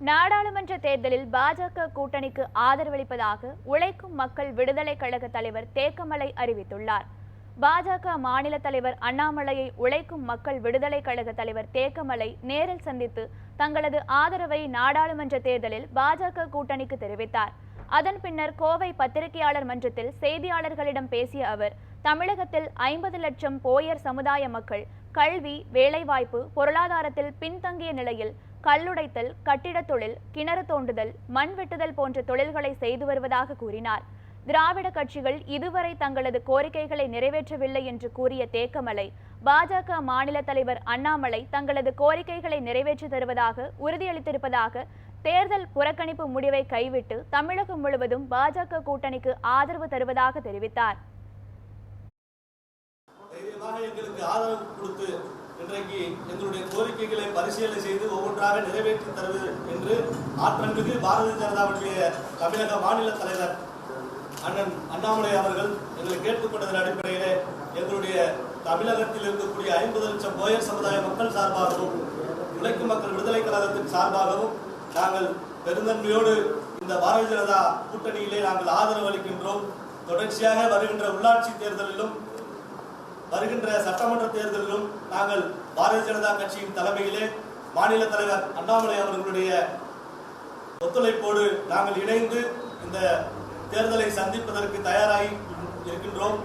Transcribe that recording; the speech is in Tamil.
நாடாளுமன்ற தேர்தலில் பாஜக கூட்டணிக்கு ஆதரவளிப்பதாக உழைக்கும் மக்கள் விடுதலை கழக தலைவர் தேக்கமலை அறிவித்துள்ளார். பாஜக மாநில தலைவர் அண்ணாமலையை உழைக்கும் மக்கள் விடுதலை கழக தலைவர் தேக்கமலை நேரில் சந்தித்து தங்களது ஆதரவை நாடாளுமன்ற தேர்தலில் பாஜக கூட்டணிக்கு தெரிவித்தார். அதன் பின்னர் கோவை பத்திரிகையாளர் மன்றத்தில் செய்தியாளர்களிடம் பேசிய அவர் தமிழகத்தில் ஐம்பது லட்சம் போயர் சமுதாய மக்கள் கல்வி வேலைவாய்ப்பு பொருளாதாரத்தில் பின்தங்கிய நிலையில் கல்லுடைத்தல் கட்டிடத் தொழில் கிணறு தோண்டுதல் மண் வெட்டுதல் போன்ற தொழில்களை செய்து வருவதாக கூறினார். திராவிட கட்சிகள் இதுவரை தங்களது கோரிக்கைகளை நிறைவேற்றவில்லை என்று கூறிய தேக்கமலை பாஜக மாநில தலைவர் அண்ணாமலை தங்களது கோரிக்கைகளை நிறைவேற்றி தருவதாக உறுதியளித்திருப்பதாக தேர்தல் புறக்கணிப்பு முடிவை கைவிட்டு தமிழகம் முழுவதும் பாஜக கூட்டணிக்கு ஆதரவு தருவதாக தெரிவித்தார். தைரியமாக எங்களுக்கு ஆதரவு கொடுத்து இன்றைக்கு எங்களுடைய கோரிக்கைகளை பரிசீலனை செய்து ஒவ்வொன்றாக நிறைவேற்றி தருவது என்று ஆற்றமிகு பாரதிய ஜனதாவுடைய தமிழக மாநில தலைவர் அண்ணன் அண்ணாமலை அவர்கள் எங்களை கேட்டுக்கொண்டதன் அடிப்படையிலே எங்களுடைய தமிழகத்தில் இருக்கக்கூடிய ஐம்பது லட்சம் போயர் சமுதாய மக்கள் சார்பாகவும் உழைக்கும் மக்கள் விடுதலை கழகத்தின் சார்பாகவும் நாங்கள் பெருந்தன்மையோடு இந்த பாரதிய ஜனதா கூட்டணியிலே நாங்கள் ஆதரவு அளிக்கின்றோம். தொடர்ச்சியாக வருகின்ற உள்ளாட்சி தேர்தலிலும் வருகின்ற சட்டமன்ற தேர்தலிலும் நாங்கள் பாரதிய ஜனதா கட்சியின் தலைமையிலே மாநில தலைவர் அண்ணாமலை அவர்களுடைய ஒத்துழைப்போடு நாங்கள் இணைந்து இந்த தேர்தலை சந்திப்பதற்கு தயாராகி இருக்கின்றோம்.